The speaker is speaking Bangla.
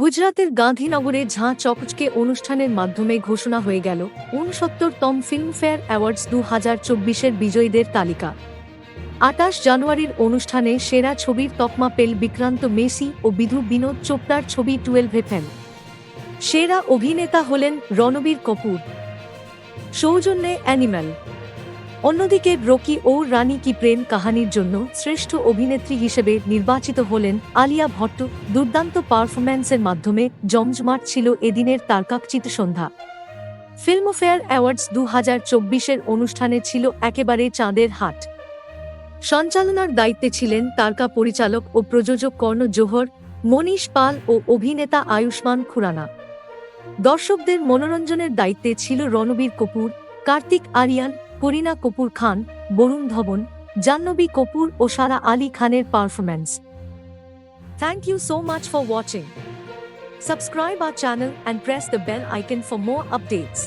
গুজরাতের গান্ধীনগরে ঝাঁ চকচকে অনুষ্ঠানের মাধ্যমে ঘোষণা হয়ে গেল উনসত্তরতম ফিল্মফেয়ার অ্যাওয়ার্ডস দু হাজার চব্বিশের বিজয়ীদের তালিকা। আটাশ জানুয়ারির অনুষ্ঠানে সেরা ছবির তকমা পেল বিক্রান্ত মেসি ও বিধু বিনোদ চোপড়ার ছবি টুয়েলভ ফেম সেরা অভিনেতা হলেন রণবীর কপুর। সৌজন্যে অ্যানিম্যাল। অন্যদিকে রকি ও রানী কি প্রেম কাহানির জন্য শ্রেষ্ঠ অভিনেত্রী হিসেবে নির্বাচিত হলেন আলিয়া ভট্ট। দুর্দান্ত পারফরম্যান্সের মাধ্যমে জমজমাট ছিল এদিনের তারকাচিত সন্ধ্যা। ফিল্মফেয়ার অ্যাওয়ার্ডস দু হাজার চব্বিশের অনুষ্ঠানে ছিল একেবারে চাঁদের হাট। সঞ্চালনার দায়িত্বে ছিলেন তারকা পরিচালক ও প্রযোজক কর্ণ জোহর, মনীষ পাল ও অভিনেতা আয়ুষ্মান খুরানা। দর্শকদের মনোরঞ্জনের দায়িত্বে ছিল রণবীর কপুর, কার্তিক আরিয়ান করিনা কপূর খান, বরুণ ধবন, জাহ্নবী কপুর ও সারা আলী খানের performance thank you so much for watching subscribe our channel and press the bell icon for more updates